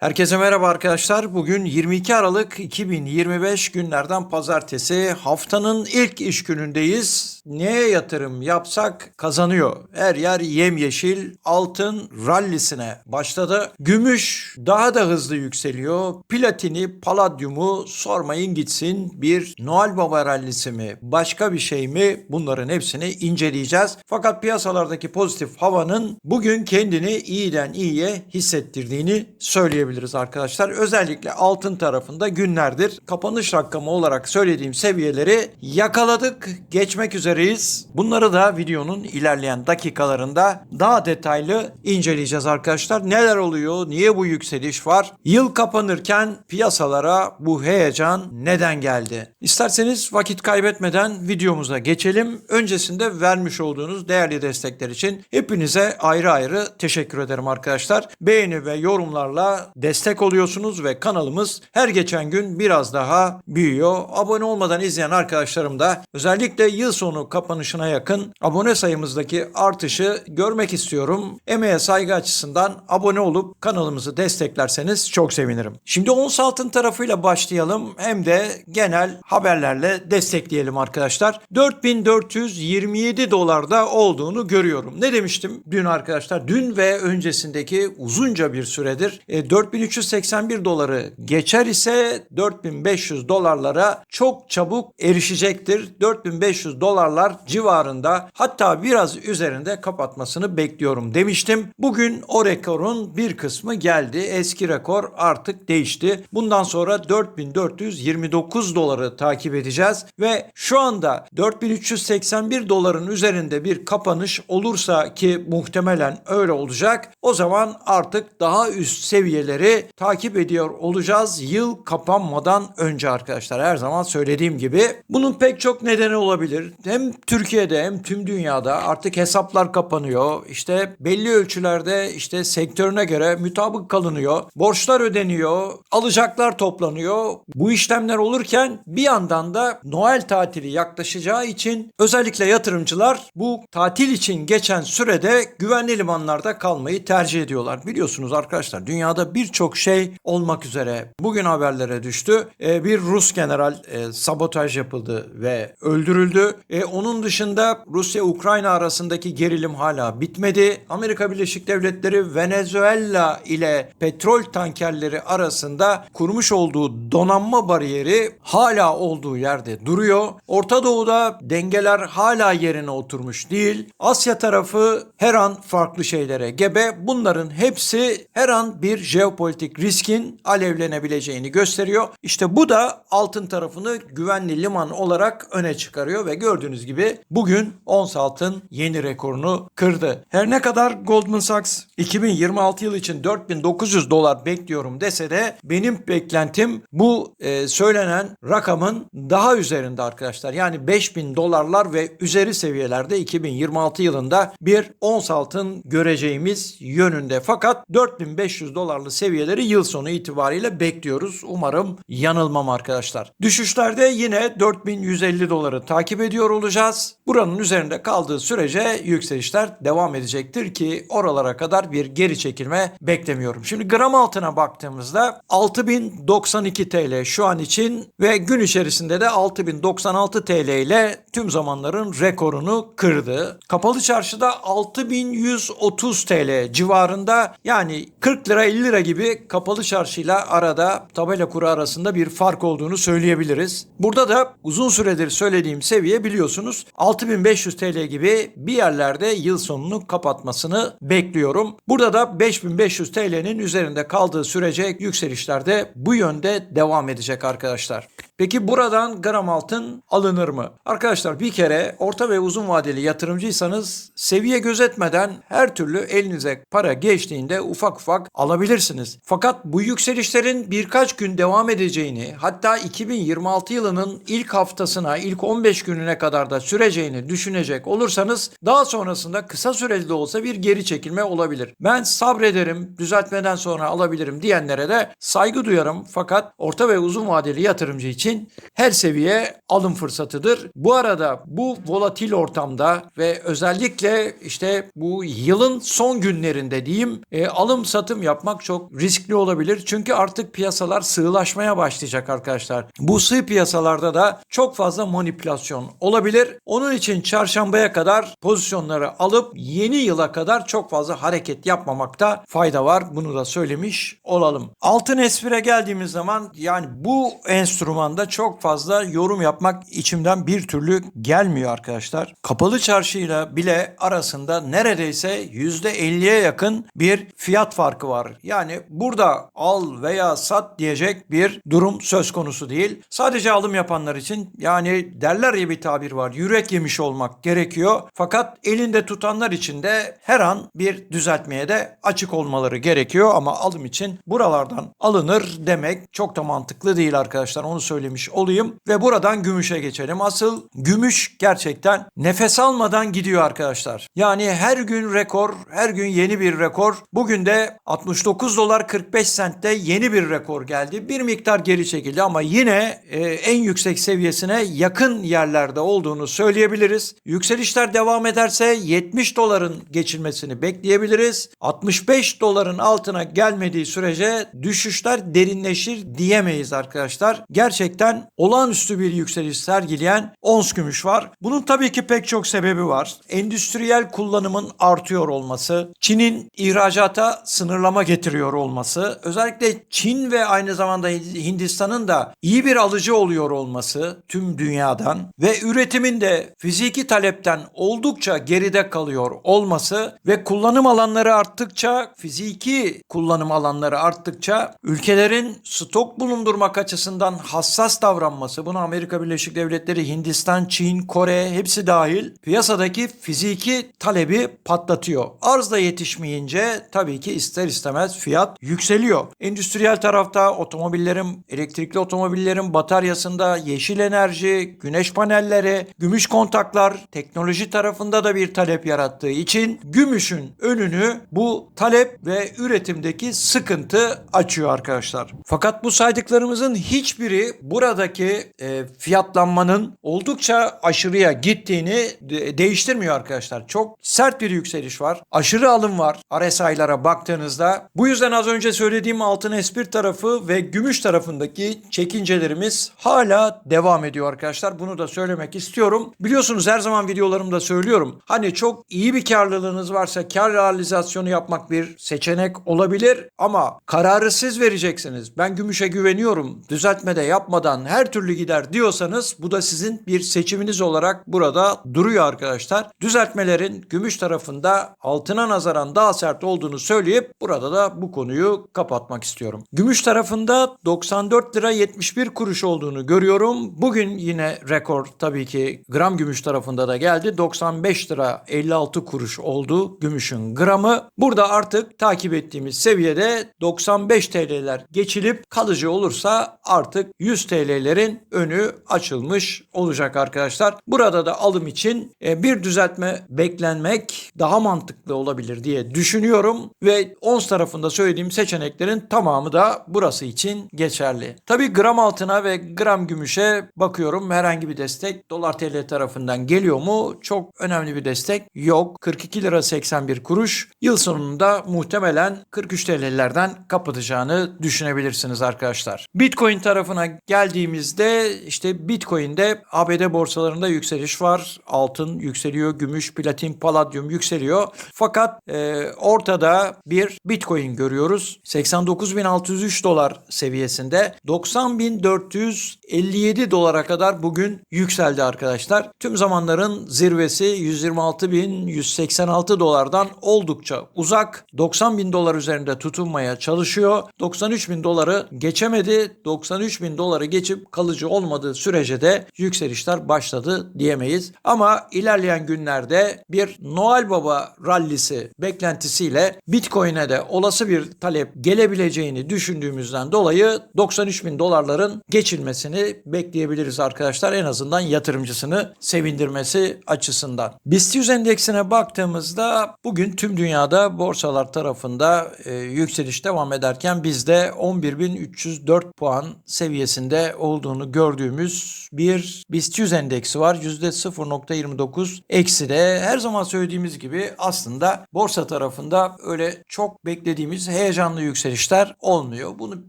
Herkese merhaba arkadaşlar. Bugün 22 Aralık 2025 günlerden pazartesi. Haftanın ilk iş günündeyiz. Neye yatırım yapsak kazanıyor. Her yer yemyeşil. Altın rallisine başladı. Gümüş daha da hızlı yükseliyor. Platini, paladyumu sormayın gitsin. Bir Noel Baba rallisi mi? Başka bir şey mi? Bunların hepsini inceleyeceğiz. Fakat piyasalardaki pozitif havanın bugün kendini iyiden iyiye hissettirdiğini söyleyebiliriz arkadaşlar. Özellikle altın tarafında günlerdir kapanış rakamı olarak söylediğim seviyeleri yakaladık. Geçmek üzereyiz. Bunları da videonun ilerleyen dakikalarında daha detaylı inceleyeceğiz arkadaşlar. Neler oluyor? Niye bu yükseliş var? Yıl kapanırken piyasalara bu heyecan neden geldi? İsterseniz vakit kaybetmeden videomuza geçelim. Öncesinde vermiş olduğunuz değerli destekler için hepinize ayrı ayrı teşekkür ederim arkadaşlar. Beğeni ve yorumlarla destek oluyorsunuz ve kanalımız her geçen gün biraz daha büyüyor. Abone olmadan izleyen arkadaşlarım da özellikle yıl sonu kapanışına yakın abone sayımızdaki artışı görmek istiyorum. Emeğe saygı açısından abone olup kanalımızı desteklerseniz çok sevinirim. Şimdi ons altın tarafıyla başlayalım hem de genel haberlerle destekleyelim arkadaşlar. 4427 dolarda olduğunu görüyorum. Ne demiştim dün arkadaşlar? Dün ve öncesindeki uzunca bir süredir e, 4381 doları geçer ise 4500 dolarlara çok çabuk erişecektir. 4500 dolarlar civarında hatta biraz üzerinde kapatmasını bekliyorum demiştim. Bugün o rekorun bir kısmı geldi. Eski rekor artık değişti. Bundan sonra 4429 doları takip edeceğiz ve şu anda 4381 doların üzerinde bir kapanış olursa ki muhtemelen öyle olacak. O zaman artık daha üst seviyeleri takip ediyor olacağız yıl kapanmadan önce arkadaşlar. Her zaman söylediğim gibi bunun pek çok nedeni olabilir. Hem Türkiye'de hem tüm dünyada artık hesaplar kapanıyor. İşte belli ölçülerde işte sektörüne göre mutabık kalınıyor. Borçlar ödeniyor. Alacaklar toplanıyor. Bu işlemler olurken bir yandan da Noel tatili yaklaşacağı için özellikle yatırımcılar bu tatil için geçen sürede güvenli limanlarda kalmayı tercih ediyorlar. Biliyorsunuz arkadaşlar dünyada birçok şey olmak üzere bugün haberlere düştü. Ee, bir Rus general e, sabotaj yapıldı ve öldürüldü. E, onun dışında Rusya-Ukrayna arasındaki gerilim hala bitmedi. Amerika Birleşik Devletleri Venezuela ile petrol tankerleri arasında kurmuş olduğu donanma bariyeri hala olduğu yerde duruyor. Orta Doğu'da dengeler hala yerine oturmuş değil. Asya tarafı her an farklı şeylere gebe. Bunların hepsi her an bir jeopolitik riskin alevlenebileceğini gösteriyor. İşte bu da altın tarafını güvenli liman olarak öne çıkarıyor ve gördüğünüz gibi bugün ons altın yeni rekorunu kırdı. Her ne kadar Goldman Sachs 2026 yılı için 4900 dolar bekliyorum dese de benim beklentim bu e, söylenen rakamın daha üzerinde arkadaşlar. Yani 5000 dolarlar ve üzeri seviyelerde 2026 yılında bir ons altın göreceğimiz yönünde. Fakat 4500 dolarlı seviyeleri yıl sonu itibariyle bekliyoruz. Umarım yanılmam arkadaşlar. Düşüşlerde yine 4150 doları takip ediyor olacağız. Buranın üzerinde kaldığı sürece yükselişler devam edecektir ki oralara kadar bir geri çekilme beklemiyorum. Şimdi gram altına baktığımızda 6092 TL şu an için ve gün içerisinde de 6096 TL ile tüm zamanların rekorunu kırdı. Kapalı çarşıda 6130 TL civarında yani 40 lira 50 lira gibi kapalı çarşıyla arada tabela kuru arasında bir fark olduğunu söyleyebiliriz. Burada da uzun süredir söylediğim seviye biliyorsunuz 6500 TL gibi bir yerlerde yıl sonunu kapatmasını bekliyorum. Burada da 5500 TL'nin üzerinde kaldığı sürece yükselişler de bu yönde devam edecek arkadaşlar. Peki buradan gram altın alınır mı? Arkadaşlar bir kere orta ve uzun vadeli yatırımcıysanız seviye gözetmeden her türlü elinize para geçtiğinde ufak ufak alabilirsiniz. Fakat bu yükselişlerin birkaç gün devam edeceğini hatta 2026 yılının ilk haftasına ilk 15 gününe kadar da süreceğini düşünecek olursanız daha sonrasında kısa süreli de olsa bir geri çekilme olabilir. Ben sabrederim düzeltmeden sonra alabilirim diyenlere de saygı duyarım fakat orta ve uzun vadeli yatırımcı için için her seviye alım fırsatıdır. Bu arada bu volatil ortamda ve özellikle işte bu yılın son günlerinde diyeyim e, alım satım yapmak çok riskli olabilir. Çünkü artık piyasalar sığlaşmaya başlayacak arkadaşlar. Bu sığ piyasalarda da çok fazla manipülasyon olabilir. Onun için çarşambaya kadar pozisyonları alıp yeni yıla kadar çok fazla hareket yapmamakta fayda var. Bunu da söylemiş olalım. Altın espire geldiğimiz zaman yani bu enstrümanda çok fazla yorum yapmak içimden bir türlü gelmiyor arkadaşlar. Kapalı çarşıyla bile arasında neredeyse %50'ye yakın bir fiyat farkı var. Yani burada al veya sat diyecek bir durum söz konusu değil. Sadece alım yapanlar için yani derler ya bir tabir var. Yürek yemiş olmak gerekiyor. Fakat elinde tutanlar için de her an bir düzeltmeye de açık olmaları gerekiyor ama alım için buralardan alınır demek çok da mantıklı değil arkadaşlar. Onu söylemiş olayım ve buradan gümüşe geçelim. Asıl gümüş gerçekten nefes almadan gidiyor arkadaşlar. Yani her gün rekor, her gün yeni bir rekor. Bugün de 69 dolar 45 sentte yeni bir rekor geldi. Bir miktar geri çekildi ama yine e, en yüksek seviyesine yakın yerlerde olduğunu söyleyebiliriz. Yükselişler devam ederse 70 doların geçilmesini bekleyebiliriz. 65 doların altına gelmediği sürece düşüşler derinleşir diyemeyiz arkadaşlar. Gerçekten olağanüstü bir yükseliş sergileyen ons gümüş var. Bunun tabii ki pek çok sebebi var. Endüstriyel kullanımın artıyor olması, Çin'in ihracata sınırlama getiriyor olması, özellikle Çin ve aynı zamanda Hindistan'ın da iyi bir alıcı oluyor olması tüm dünyadan ve üretimin de fiziki talepten oldukça geride kalıyor olması ve kullanım alanları arttıkça, fiziki kullanım alanları arttıkça ülkelerin stok bulundurmak açısından hassas davranması, bunu Amerika Birleşik Devletleri, Hindistan, Çin, Kore hepsi dahil piyasadaki fiziki talebi patlatıyor. Arz da yetişmeyince tabii ki ister istemez fiyat yükseliyor. Endüstriyel tarafta otomobillerin, elektrikli otomobillerin bataryasında yeşil enerji, güneş panelleri, gümüş kontaklar teknoloji tarafında da bir talep yarattığı için gümüşün önünü bu talep ve üretimdeki sıkıntı açıyor arkadaşlar. Fakat bu saydıklarımızın hiçbiri buradaki e, fiyatlanmanın oldukça aşırıya gittiğini de- değiştirmiyor arkadaşlar. Çok sert bir yükseliş var. Aşırı alım var RSI'lara baktığınızda. Bu yüzden az önce söylediğim altın espir tarafı ve gümüş tarafındaki çekincelerimiz hala devam ediyor arkadaşlar. Bunu da söylemek istiyorum. Biliyorsunuz her zaman videolarımda söylüyorum. Hani çok iyi bir karlılığınız varsa kar realizasyonu yapmak bir seçenek olabilir ama kararı siz vereceksiniz. Ben gümüşe güveniyorum. Düzeltme de yapmadan her türlü gider diyorsanız bu da sizin bir seçiminiz olarak burada duruyor arkadaşlar. Düzeltmelerin gümüş tarafında altına nazaran daha sert olduğunu söyleyip burada da bu konuyu kapatmak istiyorum. Gümüş tarafında 94 lira 71 kuruş olduğunu görüyorum. Bugün yine rekor tabii ki gram gümüş tarafında da geldi. 95 lira 56 kuruş oldu gümüşün gramı. Burada artık takip ettiğimiz seviyede 95 TL'ler geçilip kalıcı olursa artık 100 TL'lerin önü açılmış olacak arkadaşlar. Burada da alım için e, bir düzeltme beklenmek daha mantıklı olabilir diye düşünüyorum ve ons tarafında söylediğim seçeneklerin tamamı da burası için geçerli. Tabi gram altına ve gram gümüşe bakıyorum herhangi bir destek dolar TL tarafından geliyor mu? Çok önemli bir destek yok. 42 lira 81 kuruş. Yıl sonunda muhtemelen 43 TL'lerden kapatacağını düşünebilirsiniz arkadaşlar. Bitcoin tarafına geldiğimizde işte Bitcoin'de ABD borsalarında yükseliş var. Altın yükseliyor, gümüş, platin, paladyum yükseliyor. Fakat e, ortada bir Bitcoin görüyoruz. 89.603 dolar seviyesinde 90.457 dolara kadar bugün yükseldi arkadaşlar. Tüm zamanların zirvesi 126.186 dolardan oldukça uzak. 90.000 dolar üzerinde tutunmaya çalışıyor. 93.000 doları geçemedi. 93.000 doları geçip kalıcı olmadığı sürece de yükselişler başladı diyemeyiz. Ama ilerleyen günlerde bir Noel Baba rallisi beklentisiyle Bitcoin'e de olası bir talep gelebileceğini düşündüğümüzden dolayı 93 bin dolarların geçilmesini bekleyebiliriz arkadaşlar. En azından yatırımcısını sevindirmesi açısından. BIST 100 endeksine baktığımızda bugün tüm dünyada borsalar tarafında e, yükseliş devam ederken bizde 11.304 puan seviyesinde seviyesinde olduğunu gördüğümüz bir BIST 100 endeksi var. %0.29 eksi de her zaman söylediğimiz gibi aslında borsa tarafında öyle çok beklediğimiz heyecanlı yükselişler olmuyor. Bunu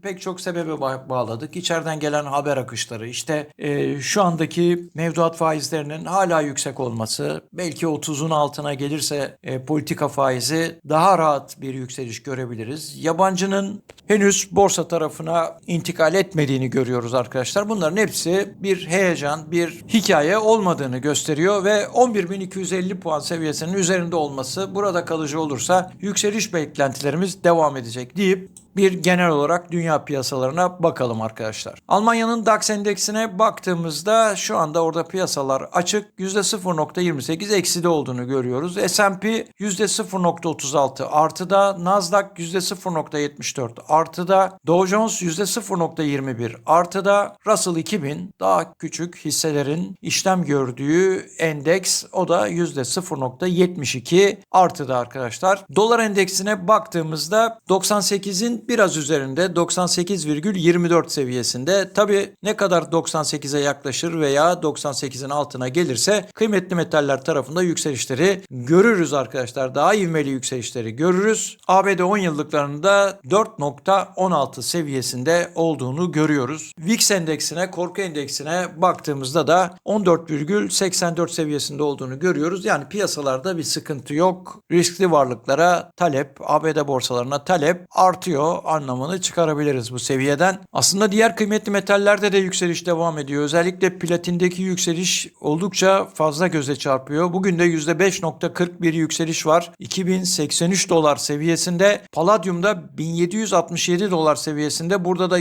pek çok sebebe ba- bağladık. İçeriden gelen haber akışları, işte e, şu andaki mevduat faizlerinin hala yüksek olması, belki 30'un altına gelirse e, politika faizi daha rahat bir yükseliş görebiliriz. Yabancının henüz borsa tarafına intikal etmediğini görüyoruz arkadaşlar. Bunların hepsi bir heyecan, bir hikaye olmadığını gösteriyor ve 11.250 puan seviyesinin üzerinde olması burada kalıcı olursa yükseliş beklentilerimiz devam edecek deyip bir genel olarak dünya piyasalarına bakalım arkadaşlar. Almanya'nın DAX endeksine baktığımızda şu anda orada piyasalar açık. %0.28 ekside olduğunu görüyoruz. S&P %0.36 artıda, Nasdaq %0.74 artıda, Dow Jones %0.21 artıda, Russell 2000 daha küçük hisselerin işlem gördüğü endeks o da %0.72 artıda arkadaşlar. Dolar endeksine baktığımızda 98'in biraz üzerinde 98,24 seviyesinde. Tabi ne kadar 98'e yaklaşır veya 98'in altına gelirse kıymetli metaller tarafında yükselişleri görürüz arkadaşlar. Daha ivmeli yükselişleri görürüz. ABD 10 yıllıklarında 4.16 seviyesinde olduğunu görüyoruz. VIX endeksine, korku endeksine baktığımızda da 14,84 seviyesinde olduğunu görüyoruz. Yani piyasalarda bir sıkıntı yok. Riskli varlıklara talep, ABD borsalarına talep artıyor anlamını çıkarabiliriz bu seviyeden. Aslında diğer kıymetli metallerde de yükseliş devam ediyor. Özellikle platindeki yükseliş oldukça fazla göze çarpıyor. Bugün de %5.40 bir yükseliş var. 2083 dolar seviyesinde. Palladium'da 1767 dolar seviyesinde. Burada da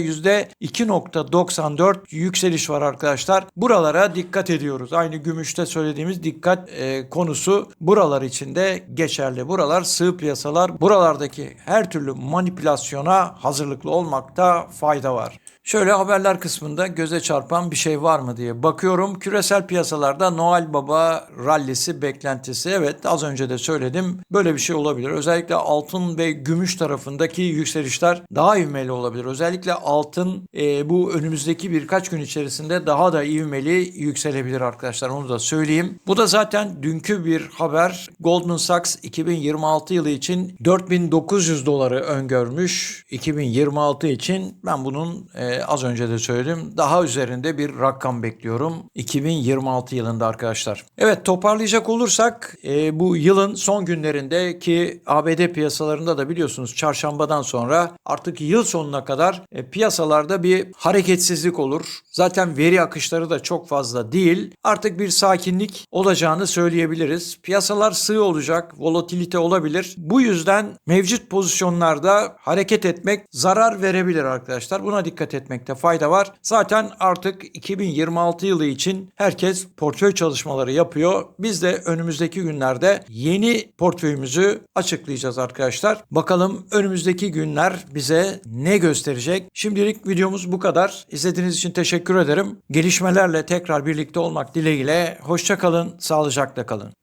%2.94 yükseliş var arkadaşlar. Buralara dikkat ediyoruz. Aynı gümüşte söylediğimiz dikkat e, konusu buralar için de geçerli. Buralar sığ piyasalar. Buralardaki her türlü manipülasyona hazırlıklı olmakta fayda var. Şöyle haberler kısmında göze çarpan bir şey var mı diye bakıyorum. Küresel piyasalarda Noel Baba rallisi beklentisi. Evet az önce de söyledim. Böyle bir şey olabilir. Özellikle altın ve gümüş tarafındaki yükselişler daha ivmeli olabilir. Özellikle altın e, bu önümüzdeki birkaç gün içerisinde daha da ivmeli yükselebilir arkadaşlar. Onu da söyleyeyim. Bu da zaten dünkü bir haber. Goldman Sachs 2026 yılı için 4900 doları öngörmüş. 2026 için ben bunun e, az önce de söyledim. Daha üzerinde bir rakam bekliyorum. 2026 yılında arkadaşlar. Evet toparlayacak olursak e, bu yılın son günlerinde ki ABD piyasalarında da biliyorsunuz çarşambadan sonra artık yıl sonuna kadar e, piyasalarda bir hareketsizlik olur. Zaten veri akışları da çok fazla değil. Artık bir sakinlik olacağını söyleyebiliriz. Piyasalar sığ olacak, volatilite olabilir. Bu yüzden mevcut pozisyonlarda hareket etmek zarar verebilir arkadaşlar. Buna dikkat etmekte fayda var. Zaten artık 2026 yılı için herkes portföy çalışmaları yapıyor. Biz de önümüzdeki günlerde yeni portföyümüzü açıklayacağız arkadaşlar. Bakalım önümüzdeki günler bize ne gösterecek? Şimdilik videomuz bu kadar. İzlediğiniz için teşekkür ederim. Gelişmelerle tekrar birlikte olmak dileğiyle. Hoşça kalın, sağlıcakla kalın.